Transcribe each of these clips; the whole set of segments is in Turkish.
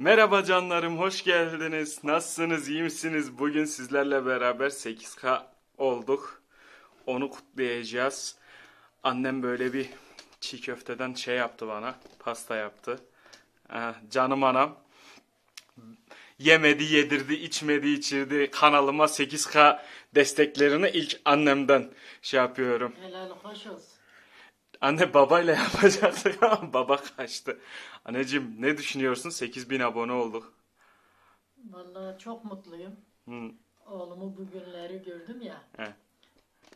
Merhaba canlarım, hoş geldiniz. Nasılsınız, iyi misiniz? Bugün sizlerle beraber 8K olduk. Onu kutlayacağız. Annem böyle bir çiğ köfteden şey yaptı bana, pasta yaptı. Ah, canım anam. Yemedi, yedirdi, içmedi, içirdi. Kanalıma 8K desteklerini ilk annemden şey yapıyorum. Helal hoş olsun. Anne babayla yapacaktık ama baba kaçtı. Anneciğim ne düşünüyorsun? 8000 abone olduk. Vallahi çok mutluyum. Hı. Oğlumu bugünleri gördüm ya. He.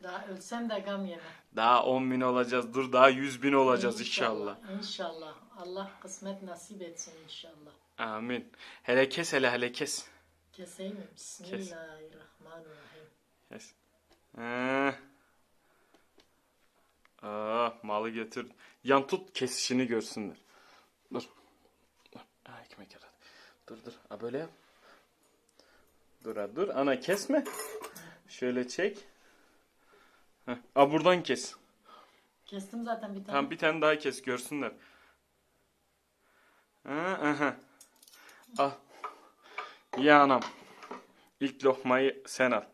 Daha ölsem de gam yemem. Daha 10 bin olacağız. Dur daha 100 bin olacağız inşallah. İnşallah. Allah kısmet nasip etsin inşallah. Amin. Hele kes hele hele kes. Keseyim mi? Bismillahirrahmanirrahim. Kes. Ee. Aa, malı götür. Yan tut kesişini görsünler. Dur. Dur. Ha, ekmek yaradı. Dur dur. Ha, böyle yap. Dur ha, dur. Ana kesme. Şöyle çek. Heh. Aa, buradan kes. Kestim zaten bir tane. Tamam bir tane daha kes görsünler. Ha, aha. Al. Ya anam. İlk lokmayı sen al.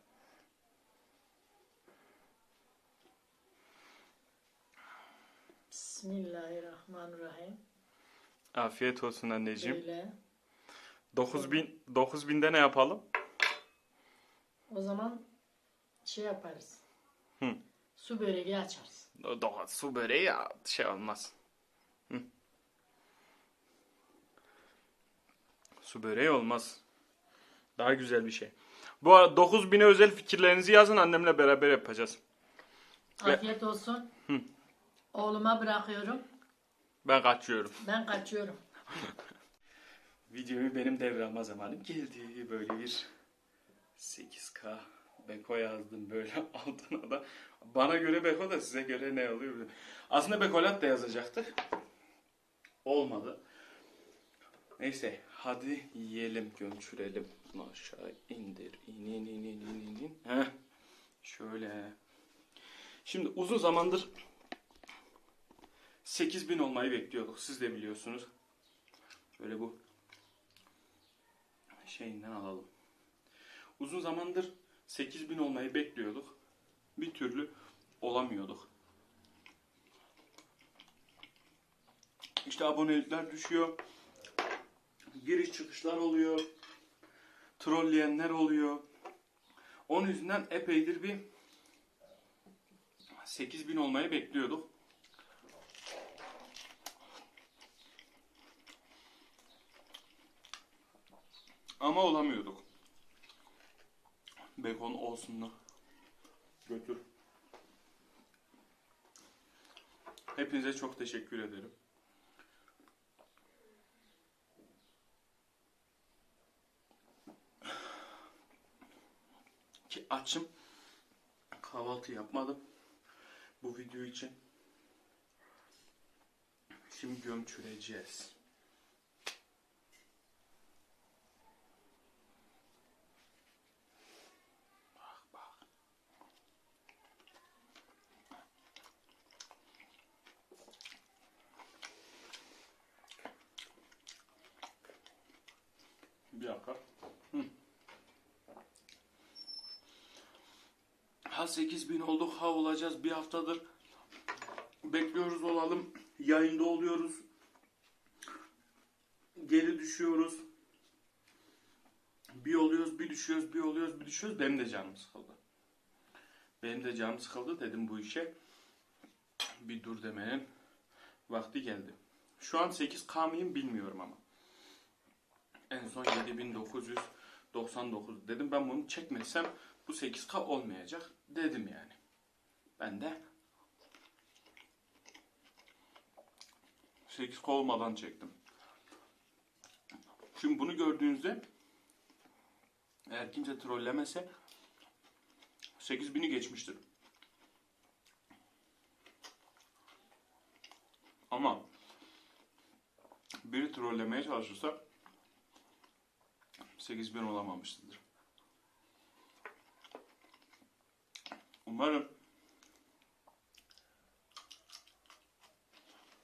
Bismillahirrahmanirrahim. Afiyet olsun anneciğim. Böyle. 9000 9000'de ne yapalım? O zaman şey yaparız. Hı. Su böreği açarız. Doğa su böreği ya şey olmaz. Hı. Su böreği olmaz. Daha güzel bir şey. Bu arada 9000'e özel fikirlerinizi yazın annemle beraber yapacağız. Afiyet olsun. Oğluma bırakıyorum. Ben kaçıyorum. Ben kaçıyorum. Videoyu benim devralma zamanım geldi. Böyle bir 8K Beko yazdım böyle altına da. Bana göre Beko da size göre ne oluyor? Aslında Bekolat da yazacaktık. Olmadı. Neyse hadi yiyelim gömçürelim. Bunu aşağı indir. İn in in in in in. in. Heh. Şöyle. Şimdi uzun zamandır 8000 olmayı bekliyorduk. Siz de biliyorsunuz. Böyle bu şeyinden alalım. Uzun zamandır 8000 olmayı bekliyorduk. Bir türlü olamıyorduk. İşte abonelikler düşüyor. Giriş çıkışlar oluyor. Trolleyenler oluyor. Onun yüzünden epeydir bir 8000 olmayı bekliyorduk. Ama olamıyorduk. Bacon olsun da. Götür. Hepinize çok teşekkür ederim. Ki açım. Kahvaltı yapmadım. Bu video için. Şimdi gömçüreceğiz. Bir dakika. Hı. Ha 8000 olduk, ha olacağız bir haftadır. Bekliyoruz olalım. Yayında oluyoruz. Geri düşüyoruz. Bir oluyoruz, bir düşüyoruz, bir oluyoruz, bir düşüyoruz. Benim de canım sıkıldı. Benim de canım sıkıldı dedim bu işe. Bir dur demenin vakti geldi. Şu an 8K mıyım bilmiyorum ama. En son 7999 dedim ben bunu çekmesem bu 8K olmayacak dedim yani. Ben de 8K olmadan çektim. Şimdi bunu gördüğünüzde eğer kimse trollemese 8000'i geçmiştir. Ama biri trollemeye çalışırsa 8000 olamamıştır. Umarım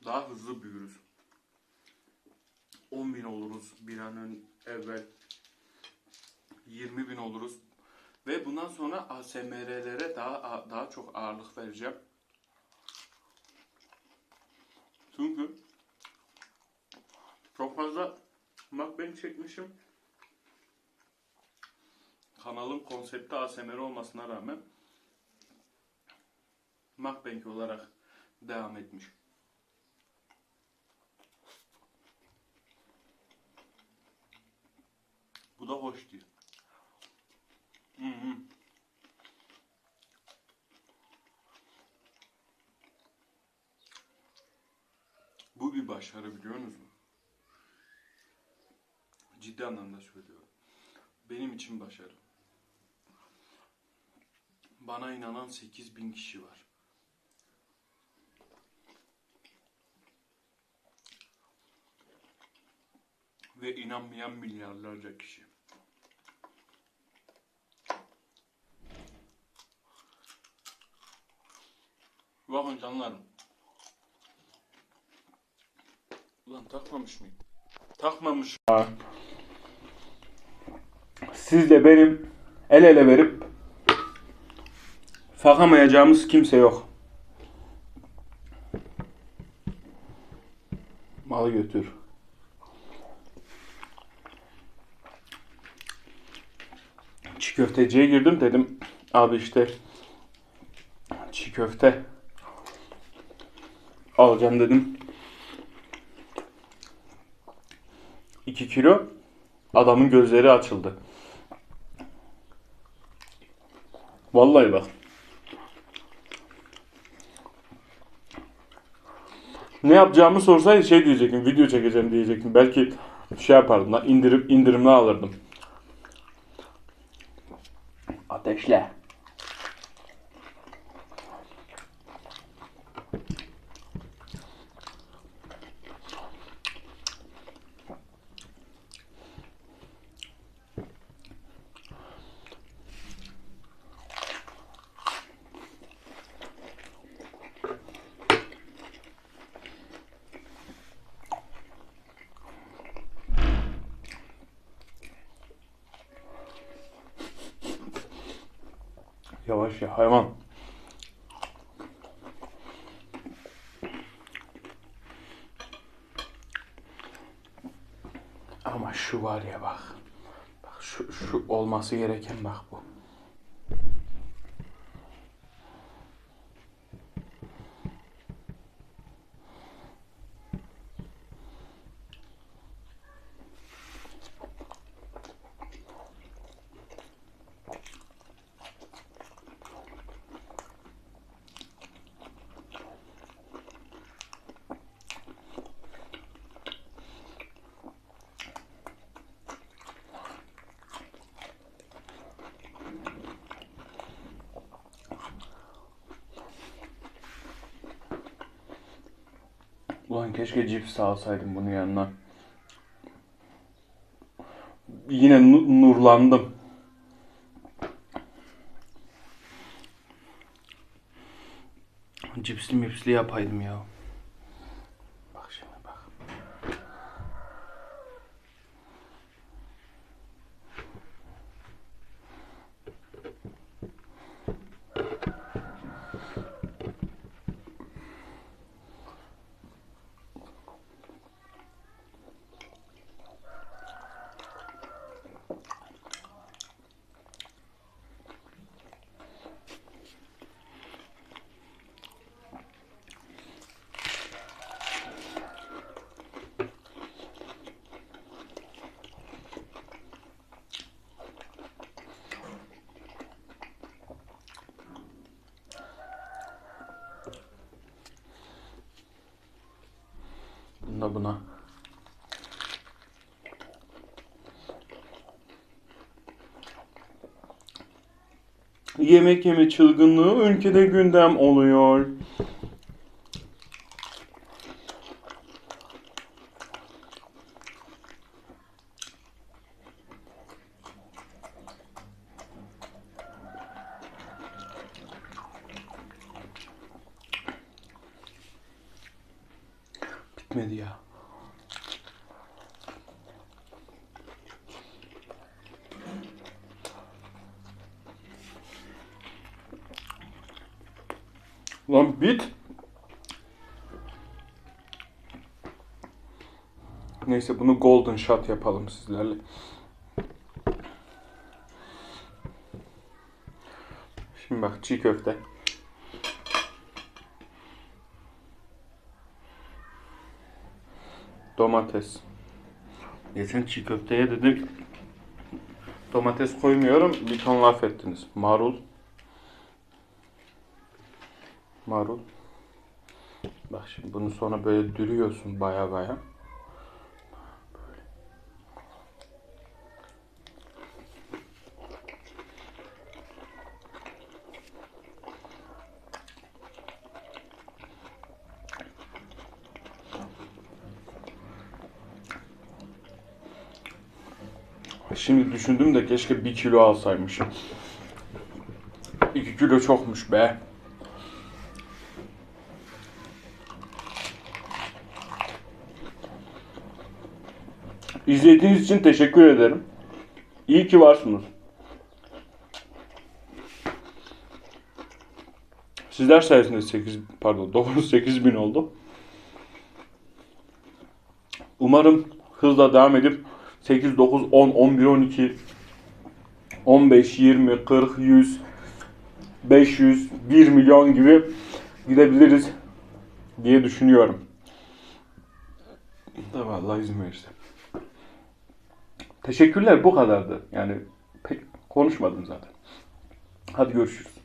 daha hızlı büyürüz. 10 bin oluruz bir an evvel. 20 bin oluruz. Ve bundan sonra ASMR'lere daha daha çok ağırlık vereceğim. Çünkü çok fazla mukbang çekmişim. Kanalın konsepti ASMR olmasına rağmen mukbang olarak devam etmiş. Bu da hoş değil. Hı hı. Bu bir başarı biliyor musun? Ciddi anlamda söylüyorum. Benim için başarı. Bana inanan 8000 kişi var. Ve inanmayan milyarlarca kişi. Bakın canlarım. Ulan takmamış mıyım? Takmamış. Siz de benim el ele verip fakamayacağımız kimse yok. Malı götür. Çiğ köfteciye girdim dedim. Abi işte çiğ köfte alacağım dedim. 2 kilo adamın gözleri açıldı. Vallahi bak. Ne yapacağımı sorsaydı şey diyecektim. Video çekeceğim diyecektim. Belki şey yapardım lan indirip indirimli alırdım. Ateşle. Ya hayvan. Ama şu var ya bak. Bak şu, şu olması gereken bak bu. Ulan keşke cips alsaydım bunun yanına. Yine nu- nurlandım. Cipsli mipsli yapaydım ya. Bunda buna. Yemek yeme çılgınlığı ülkede gündem oluyor. Bitmedi ya. Lan bit. Neyse bunu golden shot yapalım sizlerle. Şimdi bak çiğ köfte. Domates. Geçen çiğ köfteye dedik domates koymuyorum. Bir ton laf ettiniz. Marul. Marul. Bak şimdi bunu sonra böyle dürüyorsun baya baya. Şimdi düşündüm de keşke bir kilo alsaymışım. 2 kilo çokmuş be. İzlediğiniz için teşekkür ederim. İyi ki varsınız. Sizler sayesinde 8 pardon doğru 8 bin oldu. Umarım hızla devam edip 8, 9, 10, 11, 12, 15, 20, 40, 100, 500, 1 milyon gibi gidebiliriz diye düşünüyorum. Da vallahi izin verirse. Teşekkürler bu kadardı. Yani pek konuşmadım zaten. Hadi görüşürüz.